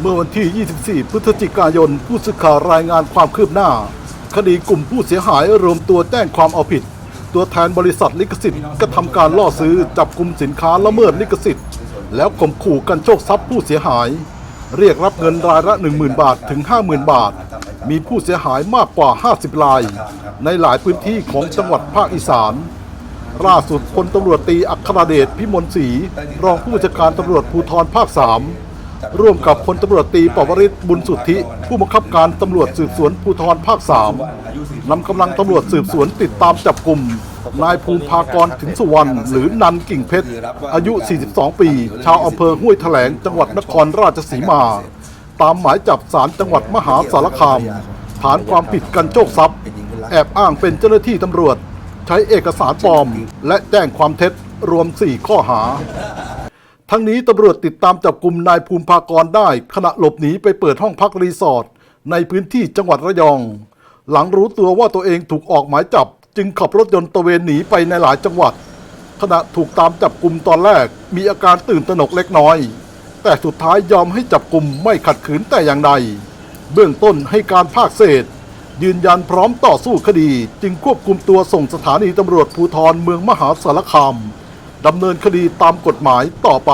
เมื่อวันที่ 24 พฤศจิกายน ผู้สื่อข่าวรายงานความคืบหน้า คดีกลุ่มผู้เสียหายรวมตัวแจ้งความเอาผิด ตัวแทนบริษัทลิขสิทธิ์กระทำการล่อซื้อจับกลุ่มสินค้าละเมิดลิขสิทธิ์ แล้วข่มขู่กันโชคทรัพย์ผู้เสียหาย เรียกรับเงินรายละ 10,000 บาทถึง 50,000 บาท มีผู้เสียหายมากกว่า 50ราย ในหลายพื้นที่ของจังหวัดภาคอีสานล่าสุดพลตำรวจตีอัครเดชพิมลศรีรองผู้บัญชาการตำรวจภูธรภาค3 ร่วมกับพลตำรวจตีปวริศบุญสุทธิ ผู้บังคับการตำรวจสืบสวนภูธรภาค3นำกำลังตำรวจสืบสวนติดตามจับกลุ่มนายภูมิภากรถึงสุวรรณหรือนันกิ่งเพชร อายุ 42 ปี ชาวอำเภอห้วยแถลงจังหวัดนครราชสีมา ตามหมายจับศาลจังหวัดมหาสารคาม ฐานความผิดกันโชคทรัพย์ แอบอ้างเป็นเจ้าหน้าที่ตำรวจ ใช้เอกสารปลอม และแจ้งความเท็จรวม 4 ข้อหา ทั้งนี้ตำรวจติดตามจับกลุ่มนายภูมิภากรได้ ขณะหลบหนีไปเปิดห้องพักรีสอร์ทในพื้นที่จังหวัดระยอง หลังรู้ตัวว่าตัวเองถูกออกหมายจับ จึงขับรถยนต์ตะเวนหนีไปในหลายจังหวัด ขณะถูกตามจับกลุ่มตอนแรก มีอาการตื่นตระหนกเล็กน้อย แต่สุดท้ายยอมให้จับกลุ่มไม่ขัดขืนแต่อย่างใด เบื้องต้นให้การภาคเศษ ยืนยันพร้อมต่อสู้คดี จึงควบคุมตัวส่งสถานีตำรวจภูธรเมืองมหาสารคาม ดำเนินคดีตามกฎหมายต่อไป